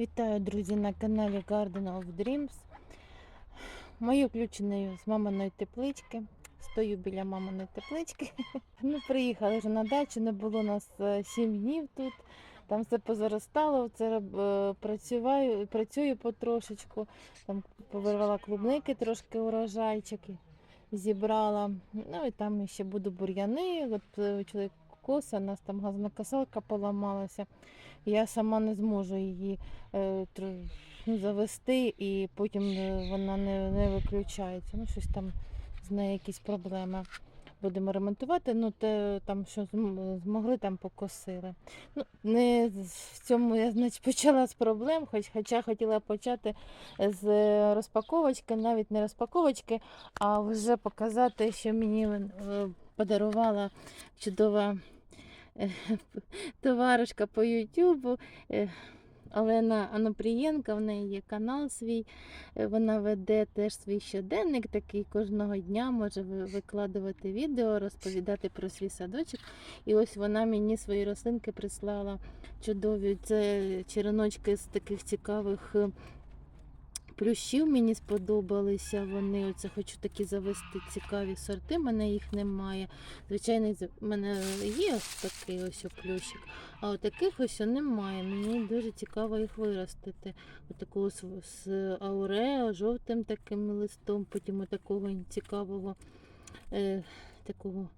Вітаю, друзі, на каналі Garden of Dreams. Мої включені з маминої теплички. Стою біля маминої теплички. Ну, приїхали вже на дачу, не було нас 7 днів тут. Там все позаростало, це е, працюю, працюю потрошечку. Там повирвала клубники, трошки урожайчики зібрала. Ну і там ще буду бур'яни. От е, чоловік коса, у нас там газонокосалка поламалася. Я сама не зможу її е, ну, завести, і потім е, вона не, не виключається. Ну, щось там з нею якісь проблеми. Будемо ремонтувати, ну те там що змогли, там покосили. Ну, не в цьому я значить, почала з проблем, хоч, хоча хотіла почати з розпаковочки, навіть не розпаковочки, а вже показати, що мені е, подарувала чудова товаришка по Ютубу. е, Олена Анопрієнка, в неї є канал свій, е, вона веде теж свій щоденник, такий кожного дня може викладувати відео, розповідати про свій садочок. І ось вона мені свої рослинки прислала чудові. Це череночки з таких цікавих е, плющів мені сподобалися. Вони оце хочу такі завести цікаві сорти. в мене їх немає. Звичайно, в мене є ось такий ось плющик, а таких ось немає. Мені дуже цікаво їх виростити. Отакого з, аурео, жовтим таким листом, потім отакого цікавого е, такого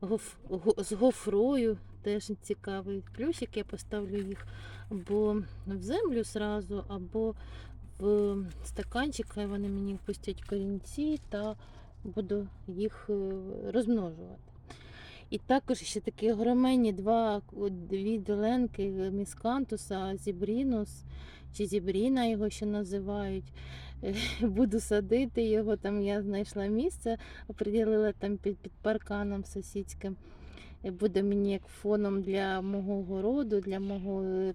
гоф, го, з гофрою. Теж цікавий плющик. Я поставлю їх або в землю зразу, або в стаканчик, хай вони мені пустять корінці та буду їх е, розмножувати. І також ще такі огроменні два, дві доленки міскантуса, зібрінус, чи зібріна його ще називають. Е, Буду садити його, там я знайшла місце, оприділила там під, під парканом сусідським. Е, Буде мені як фоном для мого городу, для мого е,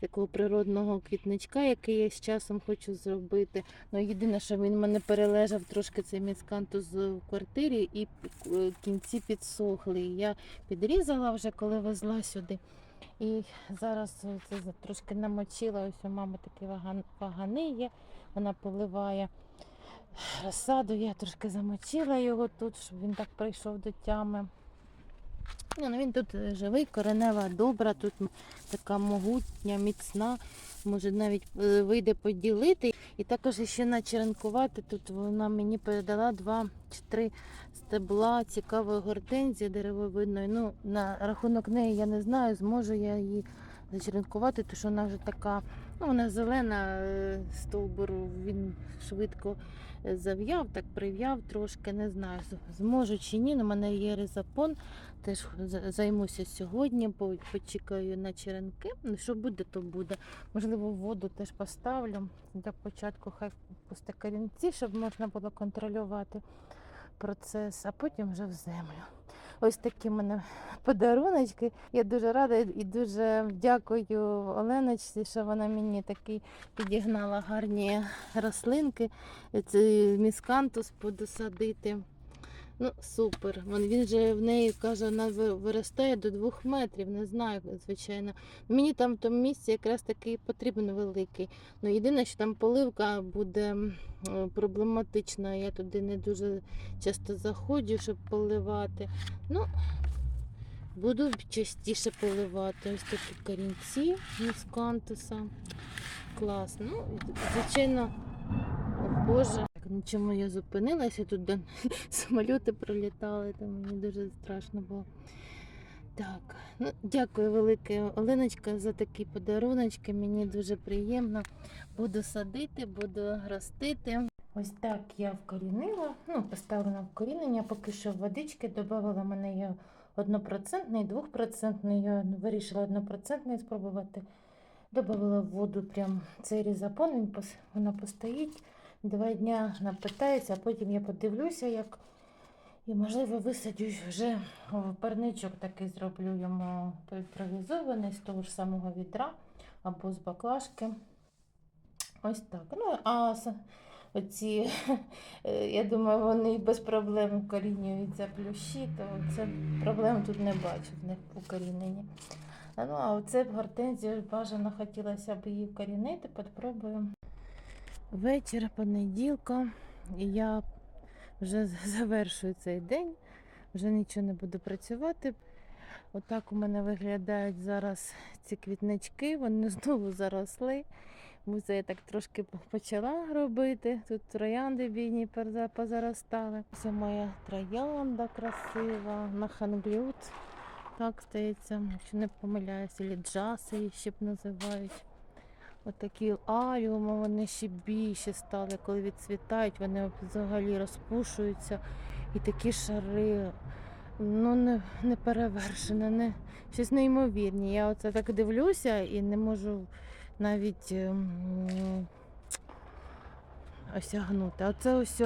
такого природного квітничка, який я з часом хочу зробити. Ну, єдине, що він мене перележав трошки цей міскантус в квартирі і е, кінці підсохли. Я підрізала вже, коли везла сюди. І зараз це трошки намочила. Ось у мами такі вагани є. Вона поливає розсаду. Я трошки замочила його тут, щоб він так прийшов до тями. Ні, ну він тут е, живий, коренева добра, тут така могутня, міцна. Може навіть е, вийде поділити. І також ще начеренкувати. Тут вона мені передала два чи три стебла цікавої гортензії деревовидної. Ну, на рахунок неї я не знаю, зможу я її зачеренкувати, тому що вона вже така, ну вона зелена е, стовбур, він швидко е, зав'яв, так прив'яв трошки, не знаю, зможу чи ні. У мене є ризапон, теж займуся сьогодні, по- почекаю на черенки. Ну, що буде, то буде. Можливо, воду теж поставлю. Для початку хай пусте корінці, щоб можна було контролювати процес, а потім вже в землю. Ось такі мене подаруночки. Я дуже рада і дуже дякую Оленочці, що вона мені такий підігнала гарні рослинки. Це міскантус буду. Ну, супер. Вон Він же в неї каже, вона виростає до двох метрів. Не знаю, звичайно. Мені там в тому місці якраз такий потрібен великий. Ну, єдине, що там поливка буде е, проблематична. Я туди не дуже часто заходжу, щоб поливати. Ну, буду частіше поливати. Ось такі корінці міскантуса. Клас. Ну, звичайно, Боже. На чому я зупинилася? Тут де самоліти пролітали, там мені дуже страшно було. Так, ну дякую велике Оленочка за такі подаруночки. Мені дуже приємно. Буду садити, буду ростити. Ось так я вкорінила. Ну, поставила вкорінення, поки що водички додавала мене є однопроцентний, двохпроцентний. Я вирішила однопроцентний спробувати. Добавила в воду прям цей різапон, вона постоїть. Два дня напитається, а потім я подивлюся, як і, можливо, висадю вже в парничок такий зроблю йому імпровізований з того ж самого відра або з баклажки. Ось так. Ну, а оці, я думаю, вони без проблем корінюються плющі, то це проблем тут не бачу в них у коріненні. А ну, а оце гортензію бажано хотілося б її вкорінити, попробуємо. Вечір понеділка, і я вже завершую цей день, вже нічого не буду працювати. Отак у мене виглядають зараз ці квітнички, вони знову заросли. Музей я так трошки почала робити. Тут троянди бійні позаростали. Це моя троянда красива, на ханглют. Так здається, якщо не помиляюся, або джаси її ще б називають. Отакі аліуми, вони ще більші стали, коли відцвітають, вони взагалі розпушуються. І такі шари, ну не, не перевершено, не, щось неймовірні. Я оце так дивлюся і не можу навіть ем, осягнути. А це ось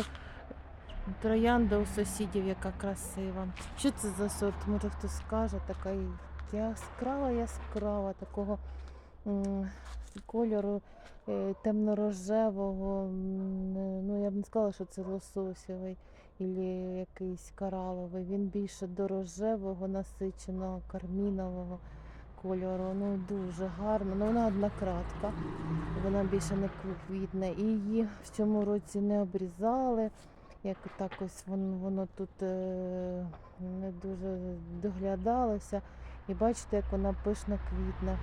троянда у сусідів, яка красива. Що це за сорт? Може хтось скаже, така яскрава, яскрава, такого м, кольору е, темно-рожевого. е, Ну, я б не сказала, що це лососєвий або якийсь кораловий. Він більше до рожевого, насиченого, кармінового кольору. Ну, дуже гарно. Ну, вона однократка. Вона більше не квітне. І її в цьому році не обрізали. Як так ось воно, воно тут е, не дуже доглядалося. І бачите, як вона пишно квітне.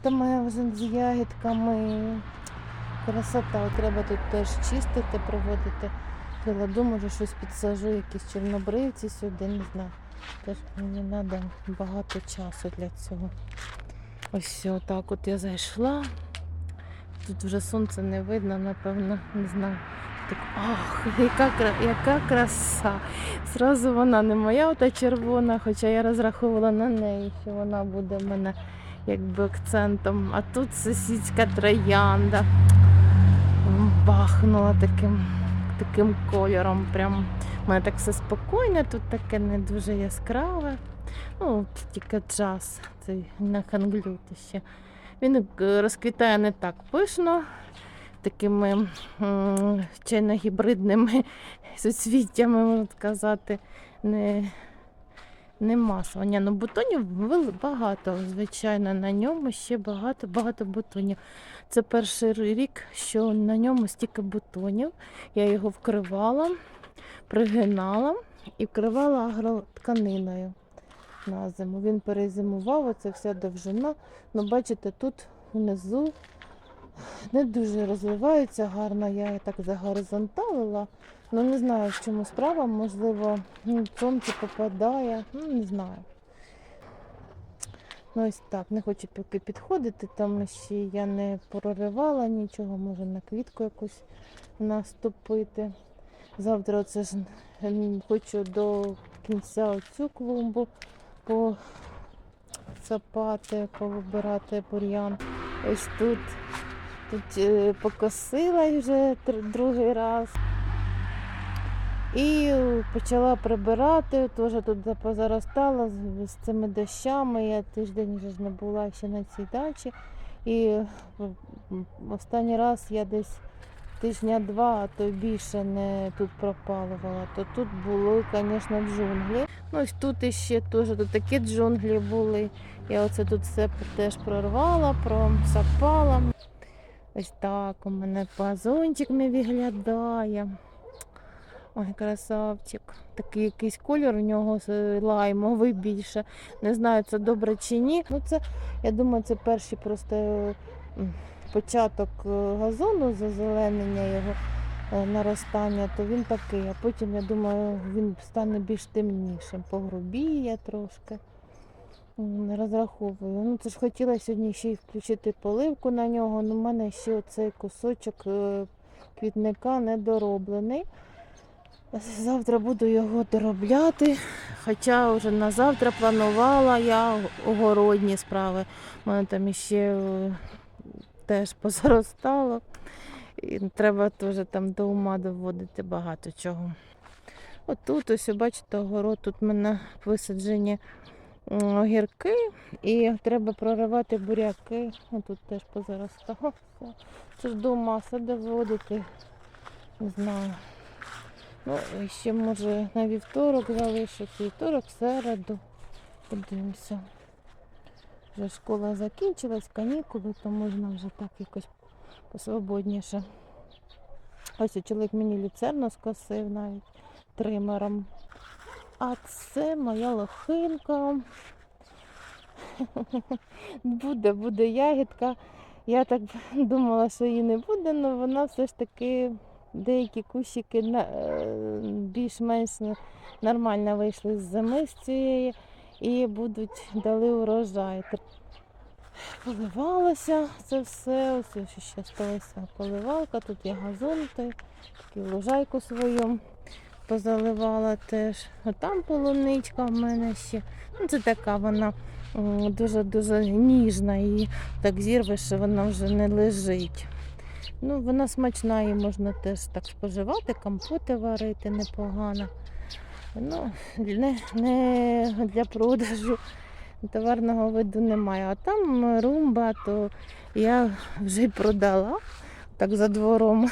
Піраканта з ягідками. Красота. Треба тут теж чистити, проводити. Приладу, може щось підсажу, якісь чорнобривці сюди, не знаю. Теж мені треба багато часу для цього. Ось так от я зайшла. Тут вже сонце не видно, напевно, не знаю. Так, ах, яка, яка краса. Зразу вона не моя, ота червона, хоча я розраховувала на неї, що вона буде в мене якби акцентом. А тут сусідська троянда. Бахнула таким, таким кольором. Прям у мене так все спокійно, тут таке не дуже яскраве. Ну, тільки час, цей на ханглюти ще. Він е, розквітає не так пишно, такими м, чайно-гібридними суцвіттями, можна сказати. Не, не масово. Ні, ну бутонів багато, звичайно, на ньому ще багато, багато бутонів. Це перший рік, що на ньому стільки бутонів. Я його вкривала, пригинала і вкривала агротканиною на зиму. Він перезимував, оце вся довжина. Ну, бачите, тут внизу не дуже розвиваються гарно. Я її так загоризонталила. Ну не знаю, в чому справа, можливо, ну, сонце попадає, ну не знаю. Ну ось так, не хочу поки підходити, там ще я не проривала нічого, може на квітку якусь наступити. Завтра це ж хочу до кінця оцю клумбу посапати, повибирати бур'ян. Ось тут, тут е, покосила вже другий раз. І почала прибирати, теж тут позаростала з, цими дощами. Я тиждень вже не була ще на цій дачі. І останній раз я десь тижня два, а то більше не тут пропалувала. То тут були, звісно, джунглі. Ну ось тут іще теж тут такі джунглі були. Я оце тут все теж прорвала, просапала. Ось так у мене пазончик мій виглядає. Ой, красавчик. Такий якийсь колір у нього лаймовий більше. Не знаю, це добре чи ні. Ну, це, я думаю, це перший просто початок е, газону, зазеленення його. е, наростання, то він такий. А потім, я думаю, він стане більш темнішим, погрубіє трошки. Не розраховую. Ну, це ж хотіла сьогодні ще й включити поливку на нього, але в мене ще оцей кусочок е, квітника недороблений. Завтра буду його доробляти. Хоча вже на завтра планувала я огородні справи. У мене там іще е, теж позаростало. І треба теж там до ума доводити багато чого. Отут, ось, бачите, огород, тут в мене висаджені огірки і треба проривати буряки. Отут теж позаростало. Це ж до ума все доводити. Не знаю. Ну, ще може на вівторок залишити, вівторок, середу. Подивимося. Вже школа закінчилась, канікули, то можна вже так якось посвободніше. Ось чоловік мені люцерну скосив навіть тримером. А це моя лохинка. Буде, буде ягідка. Я так думала, що її не буде, але вона все ж таки деякі кущики е, більш-менш нормально вийшли з зими з цієї і будуть дали урожай. Поливалося це все. Ось ще сталася поливалка. Тут є газон, таку лужайку свою позаливала теж. А там полуничка в мене ще. Ну, це така вона дуже-дуже ніжна і так зірвеш, що вона вже не лежить. Ну, вона смачна, її можна теж так споживати, компоти варити непогано. Ну, не, не для продажу товарного виду немає. А там румба, то я вже й продала так за двором.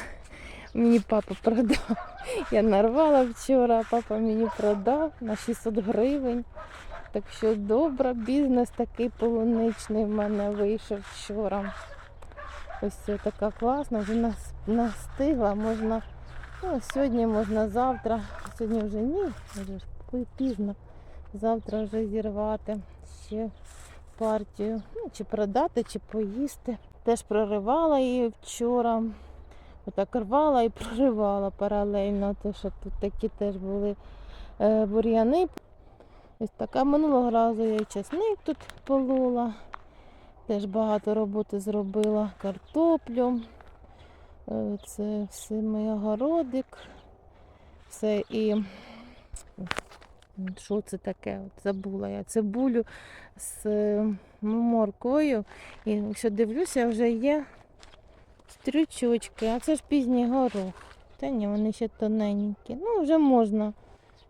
Мені папа продав. Я нарвала вчора, папа мені продав на 600 гривень. Так що добре, бізнес такий полуничний в мене вийшов вчора. Ось це така класна, вже нас- настигла, можна ну, сьогодні, можна завтра. Сьогодні вже ні, вже пізно. Завтра вже зірвати ще партію. Ну, чи продати, чи поїсти. Теж проривала її вчора. Отак рвала і проривала паралельно, тому що тут такі теж були е, бур'яни. Ось така минулого разу я і часник тут полола. Теж багато роботи зробила. Картоплю. Е, Це все мій огородик. Все і що це таке? От забула я цибулю з морквою. І якщо дивлюся, вже є стрючочки, а це ж пізній горох. Та ні, вони ще тоненькі. Ну, вже можна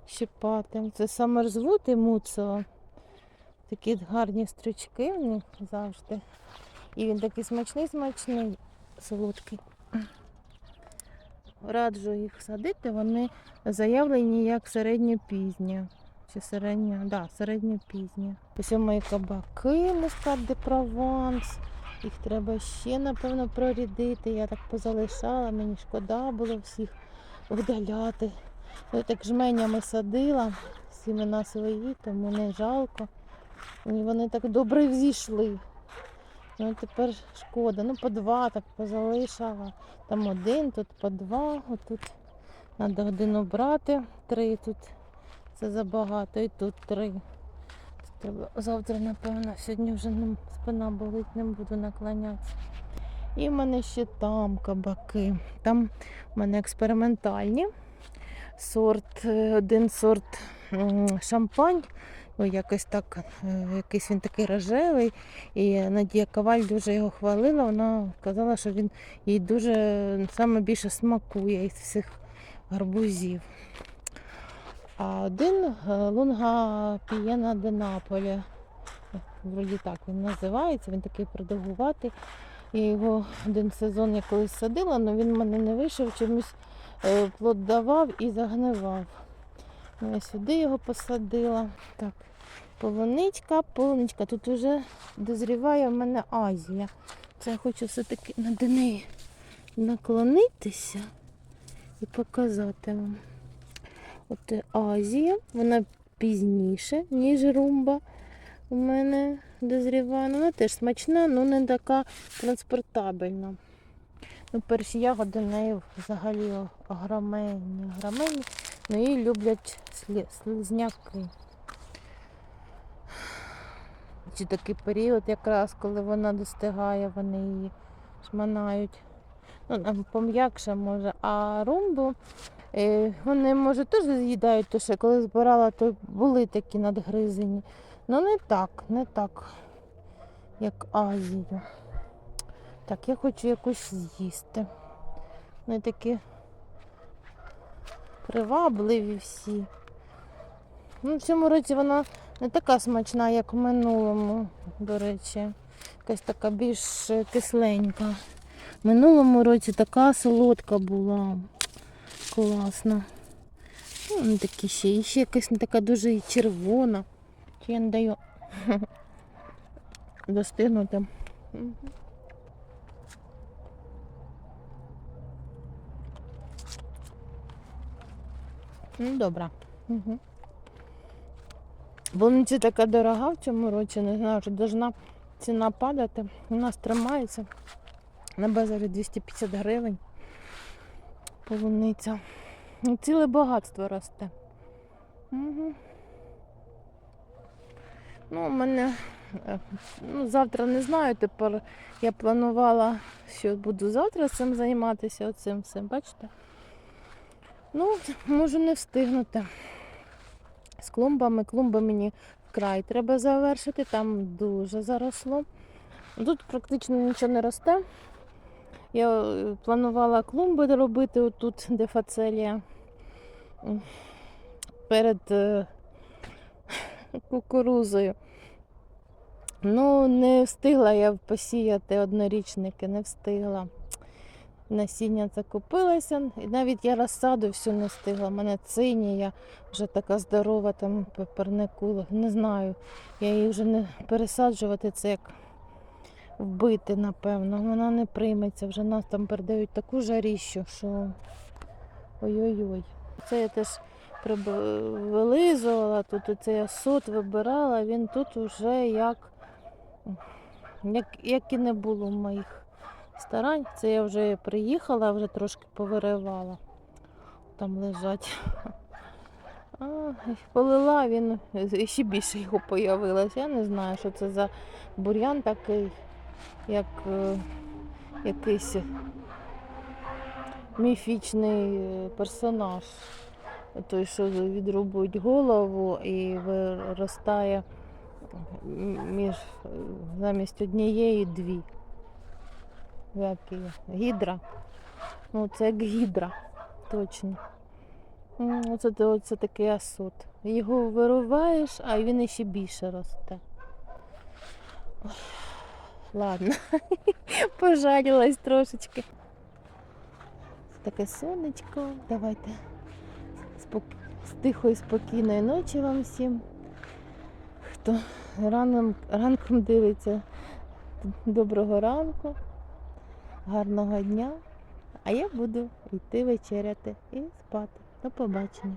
щипати. Це саморзвут і муцево. Такі гарні стрючки в них завжди. І він такий смачний, смачний, солодкий. Раджу їх садити, вони заявлені як середньопізні. Чи середньо, да, середньопізні. Ось мої кабаки мускат де прованс. Їх треба ще, напевно, прорідити. Я так позалишала, мені шкода було всіх видаляти. Я так жменями садила, сімена свої, тому не жалко. І вони так добре взійшли. Ну тепер шкода. Ну, по два так позалишала. Там один, тут по два. Отут треба один обрати. Три тут. Це забагато. І тут три. Треба завтра, напевно, сьогодні вже спина болить, не буду наклонятися. І в мене ще там кабаки. Там в мене експериментальні. Сорт, е, один сорт шампань. Якось так, е, якийсь він такий рожевий. І Надія Коваль дуже його хвалила. Вона казала, що він їй дуже саме смакує із всіх гарбузів. А один е, лунга пієна де Наполі. Вроді так він називається, він такий продовгуватий. Я його один сезон я колись садила, але він в мене не вийшов, чомусь е, плод давав і загнивав. Ну, Я сюди його посадила. Так, полуничка, полуничка. Тут вже дозріває в мене Азія. Це я хочу все-таки над неї наклонитися і показати вам. От Азія, вона пізніше, ніж румба. У мене дозріває. Ну, Вона теж смачна, але не така транспортабельна. Ну, перші ягоди в неї взагалі огроменні, огроменні. Ну її люблять слі- слизняки. Чи такий період якраз, коли вона достигає, вони її шманають. Ну, пом'якше може. А румбу вони, може, теж з'їдають, то що коли збирала, то були такі надгризені. Ну не так, не так, як Азію. Так, я хочу якусь з'їсти. Вони такі привабливі всі. Ну, в цьому році вона не така смачна, як в минулому, до речі. Якась така більш е, кисленька. В минулому році така солодка була. Класна. Ну, вони такі ще. І ще якась не така дуже червона. Чи я не даю достигнути. Ну, добре. Угу. Полуниця така дорога в цьому році, не знаю, що должна ціна падати. У нас тримається на базарі 250 гривень. Полуниця. Ну, Ціле багатство росте. Угу. Ну, у мене е, ну, завтра не знаю, тепер я планувала, що буду завтра цим займатися, оцим всім, бачите? Ну, можу не встигнути. З клумбами, клумби мені вкрай треба завершити, там дуже заросло. Тут практично нічого не росте. Я е, планувала клумби робити отут, де фацелія. Перед е, кукурузою. Ну, не встигла я посіяти однорічники, не встигла. Насіння закупилася, і навіть я розсаду всю не встигла. У мене цинія вже така здорова, там пепернику. Не знаю. Я її вже не пересаджувати, це як вбити, напевно. Вона не прийметься. Вже нас там передають таку жаріщу, що ой-ой-ой. Це я теж вилизувала, тут оцей сот вибирала, він тут уже як, як, як і не було моїх старань. Це я вже приїхала, вже трошки повиривала. Там лежать. А, полила він, ще більше його появилось. Я не знаю, що це за бур'ян такий, як е, якийсь міфічний е, персонаж. Той, що відрубують голову і виростає між замість однієї дві. Як її? Гідра. Ну, це як гідра, точно. Оце, оце такий асот. Його вируваєш, а він іще більше росте. Ладно, пожалілась трошечки. Таке сонечко. Давайте спок... з тихої, спокійної ночі вам всім. Хто раном, ранком дивиться, доброго ранку, гарного дня. А я буду йти вечеряти і спати. До побачення.